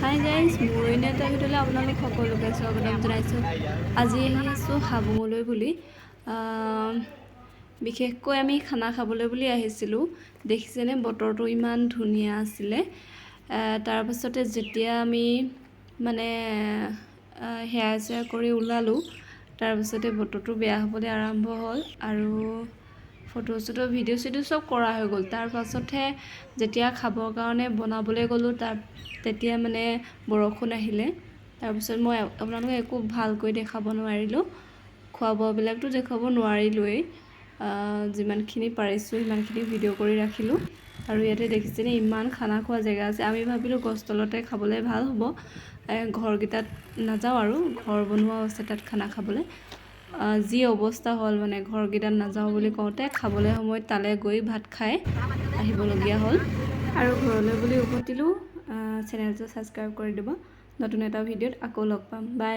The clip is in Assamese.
হাই গাইজ মৰৈনা এটা ভিতৰলৈ আপোনালোক সকলোকে স্বাগতম জনাইছোঁ। আজি আহি আছোঁ হাবুঙলৈ বুলি বিশেষকৈ আমি খানা খাবলৈ বুলি আহিছিলোঁ। দেখিছেনে বতৰটো ইমান ধুনীয়া আছিলে। তাৰপাছতে যেতিয়া আমি মানে সেয়া চেয়া কৰি ওলালোঁ তাৰপিছতে বতৰটো বেয়া হ'বলৈ আৰম্ভ হ'ল আৰু ফটো চটো ভিডিঅ' চিডিঅ' চব কৰা হৈ গ'ল। তাৰ পাছতহে যেতিয়া খাবৰ কাৰণে বনাবলৈ গ'লোঁ তাৰ তেতিয়া মানে বৰষুণ আহিলে। তাৰপিছত মই আপোনালোকক একো ভালকৈ দেখাব নোৱাৰিলোঁ। খোৱা বোৱাবিলাকতো দেখুৱাব নোৱাৰিলোৱেই যিমানখিনি পাৰিছোঁ সিমানখিনি ভিডিঅ' কৰি ৰাখিলোঁ। আৰু ইয়াতে দেখিছেনে ইমান খানা খোৱা জেগা আছে। আমি ভাবিলোঁ গছ তলতে খাবলৈ ভাল হ'ব। ঘৰকেইটাত নাযাওঁ আৰু ঘৰ বনোৱাও আছে তাত খানা খাবলৈ। যি অৱস্থা হ'ল মানে ঘৰকেইটাত নাযাওঁ বুলি কওঁতে খাবলৈ সময়ত তালৈ গৈ ভাত খাই আহিবলগীয়া হ'ল। আৰু ঘৰলৈ বুলি উভতিলোঁ চেনেলটো ছাবস্ক্ৰাইব কৰি দিব। নতুন এটা ভিডিঅ'ত আকৌ লগ পাম। বাই